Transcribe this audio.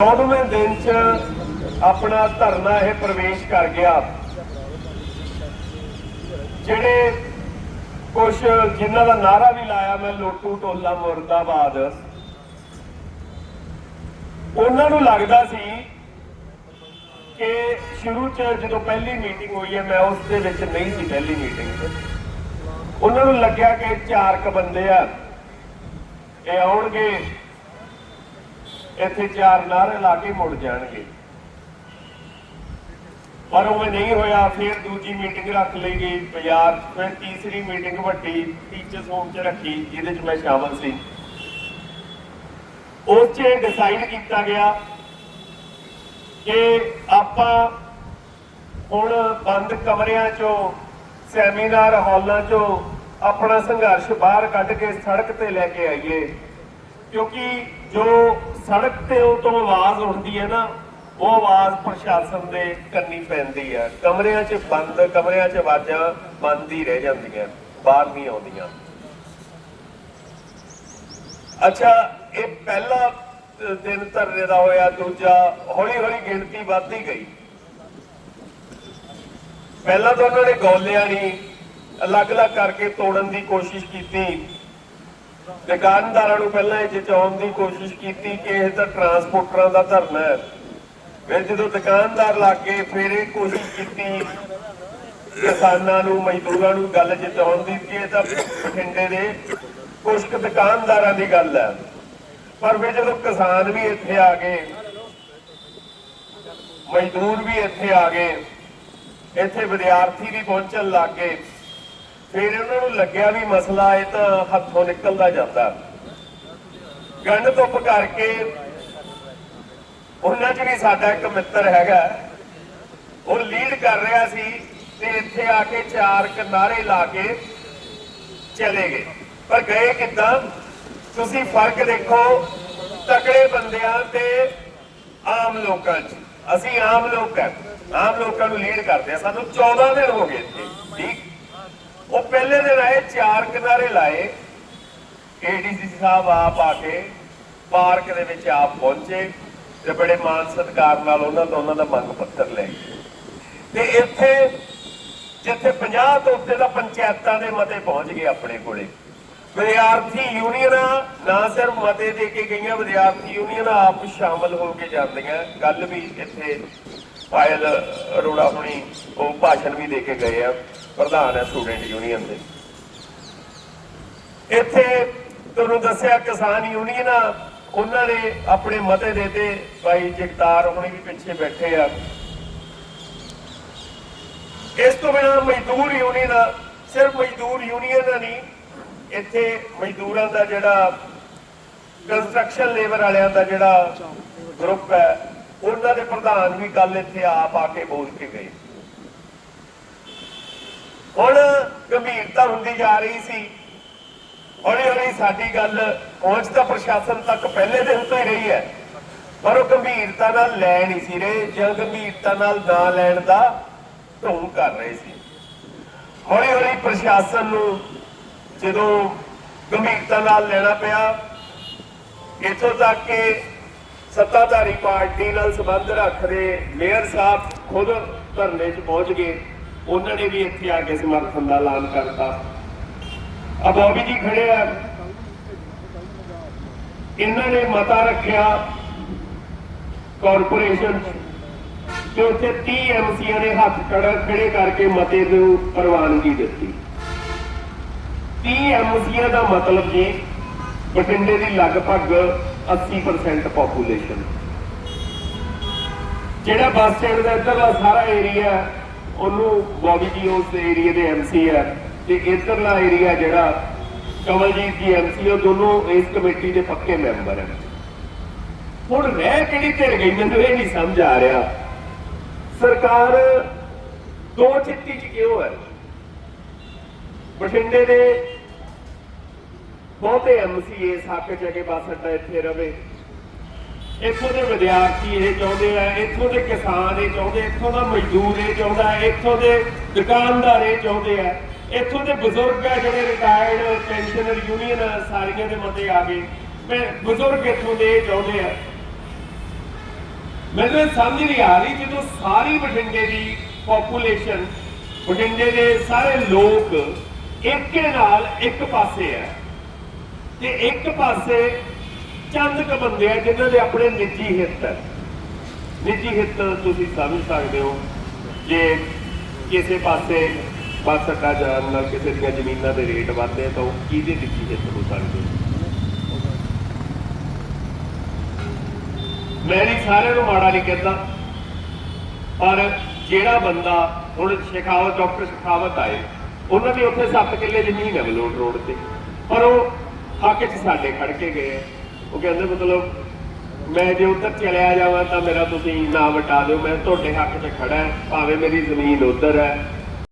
14ਵੇਂ ਦਿਨ 'ਚ ਆਪਣਾ ਧਰਨਾ ਇਹ ਪ੍ਰਵੇਸ਼ ਕਰ ਗਿਆ। ਜਿਹੜੇ ਕੁਝ ਜਿਨ੍ਹਾਂ ਦਾ ਨਾਰਾ ਵੀ ਲਾਇਆ ਮੈਂ, ਲੋਟੂ, ਟੋਲਾ, ਮੁਰਦਾਬਾਦ, ਉਹਨਾਂ ਨੂੰ ਲੱਗਦਾ ਸੀ ਕਿ ਸ਼ੁਰੂ 'ਚ ਜਦੋਂ ਪਹਿਲੀ ਮੀਟਿੰਗ ਹੋਈ ਹੈ, ਮੈਂ ਉਸ ਦੇ ਵਿੱਚ ਨਹੀਂ ਸੀ ਪਹਿਲੀ ਮੀਟਿੰਗ। ਉਹਨਾਂ ਨੂੰ ਲੱਗਿਆ ਕਿ ਚਾਰ ਕ ਬੰਦੇ ਆ। ਇਹ ਆਉਣਗੇ। ਇੱਥੇ ਚਾਰ ਨਾਰੇ ਲਾ ਕੇ ਮੁੜ ਜਾਣਗੇ। ਪਰ ਉਹ ਨਹੀਂ ਹੋਇਆ, ਫਿਰ ਦੂਜੀ ਮੀਟਿੰਗ ਰੱਖ ਲਈ ਗਈ, ਬਾਜ਼ਾਰ ਫਿਰ ਤੀਸਰੀ ਮੀਟਿੰਗ ਵੱਡੀ ਟੀਚਰਸ ਹੋਮ 'ਚ ਰੱਖੀ, ਜਿਹਦੇ 'ਚ ਮੈਂ ਸ਼ਾਮਲ ਸੀ। ਉਸ 'ਚ ਡਿਸਾਈਡ ਕੀਤਾ ਗਿਆ ਕਿ ਆਪਾਂ ਹੁਣ ਬੰਦ ਕਮਰਿਆਂ 'ਚੋਂ ਸੈਮੀਨਾਰ ਹਾਲਾਂ 'ਚੋਂ ਆਪਣਾ ਸੰਘਰਸ਼ ਬਾਹਰ ਕੱਢ ਕੇ ਸੜਕ ਤੇ ਲੈ ਕੇ ਆਈਏ। ਕਿਉਂਕਿ ਜੋ ਸੜਕ ਤੇ ਉਹ ਤੋਂ ਆਵਾਜ਼ ਉੱਠਦੀ ਹੈ ਨਾ, ਉਹ ਆਵਾਜ਼ ਪ੍ਰਸ਼ਾਸਨ ਦੇ ਕੰਨੀ ਪੈਂਦੀ ਹੈ। ਕਮਰਿਆਂ 'ਚ ਬੰਦ, ਕਮਰਿਆਂ 'ਚ ਆਵਾਜ਼ਾਂ ਬੰਦ ਹੀ ਰਹਿ ਜਾਂਦੀਆਂ, ਬਾਹਰ ਨਹੀਂ ਆਉਂਦੀਆਂ। ਅੱਛਾ, ਇਹ ਪਹਿਲਾ ਦਿਨ ਧਰਨੇ ਦਾ ਹੋਇਆ, ਦੂਜਾ ਹੌਲੀ ਹੌਲੀ ਗਿਣਤੀ ਵੱਧਦੀ ਗਈ। ਪਹਿਲਾਂ ਤਾਂ ਉਹਨਾਂ ਨੇ ਗੋਲਿਆਂ ਨਹੀਂ ਅਲੱਗ-ਅਲੱਗ ਕਰਕੇ ਤੋੜਨ ਦੀ ਕੋਸ਼ਿਸ਼ ਕੀਤੀ। ਦੁਕਾਨਦਾਰਾਂ ਨੂੰ ਪਹਿਲਾਂ ਇਹ ਜਤਾਉਣ ਦੀ ਕੋਸ਼ਿਸ਼ ਕੀਤੀ ਕਿ ਇਹ ਤਾਂ ਟਰਾਂਸਪੋਰਟਰਾਂ ਦਾ ਧਰਨਾ ਹੈ। ਫਿਰ ਜਦੋਂ ਦੁਕਾਨਦਾਰ ਲੱਗੇ, ਫਿਰ ਇਹ ਕੋਸ਼ਿਸ਼ ਕੀਤੀ ਕਿਸਾਨਾਂ ਨੂੰ, ਮਜ਼ਦੂਰਾਂ ਨੂੰ ਗੱਲ ਜਤਾਉਣ ਦੀ ਕਿ ਇਹ ਤਾਂ ਬਠਿੰਡੇ ਦੇ ਕੁਝ ਦੁਕਾਨਦਾਰਾਂ ਦੀ ਗੱਲ ਹੈ। ਪਰ ਫਿਰ ਜਦੋਂ ਕਿਸਾਨ ਵੀ ਇੱਥੇ ਆ ਗਏ, ਮਜ਼ਦੂਰ ਵੀ ਇੱਥੇ ਆ ਗਏ, ਇੱਥੇ ਵਿਦਿਆਰਥੀ ਵੀ ਪਹੁੰਚਣ ਲੱਗ ਗਏ ਫਿਰ ਉਹਨਾਂ ਨੂੰ ਲੱਗਿਆ ਵੀ ਮਸਲਾ ਇਹ ਤਾਂ ਹੱਥੋਂ ਨਿਕਲਦਾ ਜਾਂਦਾ। ਗੰਢ ਧੁੱਪ ਕਰਕੇ ਉਹਨਾਂ 'ਚ ਵੀ ਸਾਡਾ ਇੱਕ ਮਿੱਤਰ ਹੈਗਾ। ਉਹ ਲੀਡ ਕਰ ਰਿਹਾ ਸੀ ਤੇ ਇੱਥੇ ਆ ਕੇ ਚਾਰ ਕਿਨਾਰੇ ਲਾ ਕੇ ਚਲੇ ਗਏ। ਪਰ ਗਏ ਕਿੱਦਾਂ? ਤੁਸੀਂ ਫ਼ਰਕ ਦੇਖੋ, ਤਕੜੇ ਬੰਦਿਆਂ ਤੇ ਆਮ ਲੋਕਾਂ 'ਚ। ਅਸੀਂ ਆਮ ਲੋਕ ਹਾਂ ਆਮ ਲੋਕਾਂ ਨੂੰ ਲੀਡ ਕਰਦੇ ਆ। ਸਾਨੂੰ 14 ਦਿਨ ਹੋ ਗਏ ਇੱਥੇ। ਉਹ ਪਹਿਲੇ ਦਿਨ ਆਏ, ਚਾਰ ਕਿਨਾਰੇ ਲਾਏ। ਏਡੀਸੀ ਸਾਹਿਬ ਆਪ ਆ ਕੇ ਪਾਰਕ ਦੇ ਵਿੱਚ ਆਪ ਪਹੁੰਚੇ ਤੇ ਬੜੇ ਮਾਨ ਸਤਿਕਾਰ ਨਾਲ ਉਹਨਾਂ ਤੋਂ ਉਹਨਾਂ ਦਾ ਮੰਗ ਪੱਤਰ ਲੈ ਗਏ ਤੇ ਇੱਥੇ, ਜਿੱਥੇ 50 ਤੋਂ ਉੱਤੇ ਦਾ ਪੰਚਾਇਤਾਂ ਦੇ ਮਤੇ ਪਹੁੰਚ ਗਏ ਆਪਣੇ ਕੋਲੇ। ਵਿਦਿਆਰਥੀ ਯੂਨੀਅਨਾਂ, ਨਾ ਸਿਰਫ ਮਤੇ ਦੇ ਕੇ ਗਈਆਂ, ਵਿਦਿਆਰਥੀ ਯੂਨੀਅਨਾਂ ਆਪ ਸ਼ਾਮਲ ਹੋ ਕੇ ਜਾਂਦੀਆਂ। ਕੱਲ ਵੀ ਇੱਥੇ ਪਾਇਲ ਅਰੋੜਾ ਹੁਣੀ ਉਹ ਭਾਸ਼ਣ ਵੀ ਦੇ ਕੇ ਗਏ ਆ, ਪ੍ਰਧਾਨ ਹੈ ਸਟੂਡੈਂਟ ਯੂਨੀਅਨ ਦੇ। ਇੱਥੇ ਤੁਹਾਨੂੰ ਦੱਸਿਆ ਕਿਸਾਨ ਯੂਨੀਅਨਾਂ ਉਹਨਾਂ ਨੇ ਆਪਣੇ ਮਤੇ ਦੇਤੇ ਭਾਈ ਜਗਤਾਰ ਹੁਣੀ ਵੀ ਪਿੱਛੇ ਬੈਠੇ ਆ। ਇਸ ਤੋਂ ਬਿਨਾਂ ਮਜ਼ਦੂਰ ਯੂਨੀਅਨ ਸਿਰਫ ਮਜ਼ਦੂਰ ਯੂਨੀਅਨ ਨਹੀਂ, ਇੱਥੇ ਮਜ਼ਦੂਰਾਂ ਦਾ ਜਿਹੜਾ ਕੰਸਟਰਕਸ਼ਨ ਲੇਬਰ ਵਾਲਿਆਂ ਦਾ ਜਿਹੜਾ ਗਰੁੱਪ ਹੈ ਉਹਨਾਂ ਦੇ ਪ੍ਰਧਾਨ ਵੀ ਕੱਲ ਇੱਥੇ ਆਪ ਆ ਕੇ ਬੋਲ ਕੇ ਗਏ। ਹੁਣ ਗੰਭੀਰਤਾ ਹੁੰਦੀ ਜਾ ਰਹੀ ਸੀ। ਹੌਲੀ ਹੌਲੀ ਸਾਡੀ ਗੱਲ ਪਹੁੰਚ ਤਾਂ ਪ੍ਰਸ਼ਾਸਨ ਤੱਕ ਪਹਿਲੇ ਦਿਨ ਤੋਂ ਹੀ ਰਹੀ ਹੈ। ਪਰ ਉਹ ਗੰਭੀਰਤਾ ਨਾਲ ਲੈ ਨਹੀਂ ਸੀ ਰਹੇ ਜਾਂ ਗੰਭੀਰਤਾ ਨਾਲ ਨਾ ਲੈਣ ਦਾ ਢੋਂਗ ਕਰ ਰਹੇ ਸੀ। ਹੌਲੀ ਹੌਲੀ ਪ੍ਰਸ਼ਾਸਨ ਨੂੰ ਜਦੋਂ ਗੰਭੀਰਤਾ ਨਾਲ ਲੈਣਾ ਪਿਆ, ਇੱਥੋਂ ਤੱਕ ਕਿ ਸੱਤਾਧਾਰੀ ਪਾਰਟੀ ਨਾਲ ਸੰਬੰਧ ਰੱਖਦੇ ਮੇਅਰ ਸਾਹਿਬ ਖੁਦ ਧਰਨੇ 'ਚ ਪਹੁੰਚ ਗਏ। ਉਹਨਾਂ ਨੇ ਵੀ ਇੱਥੇ ਆ ਕੇ ਸਮਰਥਨ ਦਾ ਐਲਾਨ ਕਰਤਾ। ਆ ਬੋਬੀ ਜੀ ਖੜੇ ਆ। ਇਹਨਾਂ ਨੇ ਮਤਾ ਰੱਖਿਆ ਕਾਰਪੋਰੇਸ਼ਨ ਤੇ ਉੱਥੇ 30 ਐਮਸੀਆਂ ਨੇ ਹੱਥ ਖੜੇ ਕਰਕੇ ਮਤੇ ਨੂੰ ਪ੍ਰਵਾਨਗੀ ਦਿੱਤੀ। 30 ਐਮਸੀਆਂ ਦਾ ਮਤਲਬ ਜੀ ਬਠਿੰਡੇ ਦੀ ਲਗਭਗ 80% ਪੋਪੂਲੇਸ਼ਨ ਜਿਹੜਾ ਬੱਸ ਸਟੈਂਡ ਦਾ ਇੱਧਰਲਾ ਸਾਰਾ ਏਰੀਆ ਉਹਨੂੰ ਬੋਬੀ ਜੀ ਉਸ ਏਰੀਆ ਦੇ ਐਮਸੀ ਹੈ ਤੇ ਇੱਧਰਲਾ ਏਰੀਆ ਜਿਹੜਾ ਕਮਲਜੀਤ ਜੀ ਐਮਸੀ ਉਹ ਦੋਨੋਂ ਇਸ ਕਮੇਟੀ ਦੇ ਪੱਕੇ ਮੈਂਬਰ ਹਨ। ਹੁਣ ਰਹਿ ਕਿਹੜੀ ਧਿਰ ਗਈ, ਮੈਨੂੰ ਇਹ ਨਹੀਂ ਸਮਝ ਆ ਰਿਹਾ। ਸਰਕਾਰ ਦੋ ਚਿੱਤੀ ਚ ਕਿਉਂ ਹੈ? ਬਠਿੰਡੇ ਦੇ ਬਹੁਤੇ ਐਮਸੀ ਇਸ ਹੱਕ ਚ ਅਗੇ ਬਸ ਅੱਡਾ ਇੱਥੇ ਰਵੇ। ਇੱਥੋਂ ਦੇ ਵਿਦਿਆਰਥੀ ਇਹ ਚਾਹੁੰਦੇ ਆ, ਇੱਥੋਂ ਦੇ ਕਿਸਾਨ ਇਹ ਚਾਹੁੰਦੇ ਇੱਥੋਂ ਦਾ ਮਜ਼ਦੂਰ ਇਹ ਚਾਹੁੰਦਾ ਇੱਥੋਂ ਦੇ ਦੁਕਾਨਦਾਰ ਇਹ ਚਾਹੁੰਦੇ ਆ। ਇੱਥੋਂ ਦੇ ਬਜ਼ੁਰਗ ਆ ਜਿਹੜੇ ਰਿਟਾਇਰਡ ਪੈਨਸ਼ਨਰ ਯੂਨੀਅਨ ਸਾਰੀਆਂ ਦੇ ਮਤੇ ਆ ਗਏ। ਮੈਂ ਬਜ਼ੁਰਗ ਇੱਥੋਂ ਦੇ ਇਹ ਚਾਹੁੰਦੇ ਆ। ਮੈਨੂੰ ਇਹ ਸਮਝ ਨਹੀਂ ਆ ਰਹੀ ਜਦੋਂ ਸਾਰੀ ਬਠਿੰਡੇ ਦੀ ਪੋਪੂਲੇਸ਼ਨ ਬਠਿੰਡੇ ਦੇ ਸਾਰੇ ਲੋਕ ਇੱਕੇ ਨਾਲ ਇੱਕ ਪਾਸੇ ਹੈ ਤੇ ਇੱਕ ਪਾਸੇ ਚੰਦ ਕ ਬੰਦੇ ਆ ਜਿਨ੍ਹਾਂ ਦੇ ਆਪਣੇ ਨਿੱਜੀ ਹਿੱਤ ਹੈ ਨਿੱਜੀ ਹਿੱਤ ਤੁਸੀਂ ਸਮਝ ਸਕਦੇ ਹੋ। ਜੇ ਕਿਸੇ ਪਾਸੇ ਬੱਸ ਅੱਡਾ ਜਾਣ ਨਾਲ ਕਿਸੇ ਦੀਆਂ ਜ਼ਮੀਨਾਂ ਦੇ ਰੇਟ ਵਧਦੇ ਤਾਂ ਉਹ ਕਿਹਦੇ ਨਿੱਜੀ ਹਿੱਤ ਹੋ ਸਕਦੇ ਮੈਂ ਨਹੀਂ ਸਾਰਿਆਂ ਨੂੰ ਮਾੜਾ ਨਹੀਂ ਕਹਿੰਦਾ। ਪਰ ਜਿਹੜਾ ਬੰਦਾ ਹੁਣ ਸ਼ਿਕਾਵਤ ਡਾਕਟਰ ਸ਼ਿਕਾਵਤ ਆਏ, ਉਹਨਾਂ ਦੀ ਉੱਥੇ 7 ਕਿੱਲੇ ਜ਼ਮੀਨ ਹੈ ਬਲੋਡ ਰੋਡ ਤੇ। ਪਰ ਉਹ ਹੱਕ 'ਚ ਸਾਡੇ ਖੜ ਕੇ ਗਏ। ਉਹ ਕਹਿੰਦੇ ਮਤਲਬ ਮੈਂ ਜੇ ਉੱਧਰ ਚਲਿਆ ਜਾਵਾਂ ਤਾਂ ਮੇਰਾ ਤੁਸੀਂ ਨਾ ਵਟਾ ਦਿਓ, ਮੈਂ ਤੁਹਾਡੇ ਹੱਕ 'ਚ ਖੜਾ ਭਾਵੇਂ ਮੇਰੀ ਜ਼ਮੀਨ ਉੱਧਰ ਹੈ।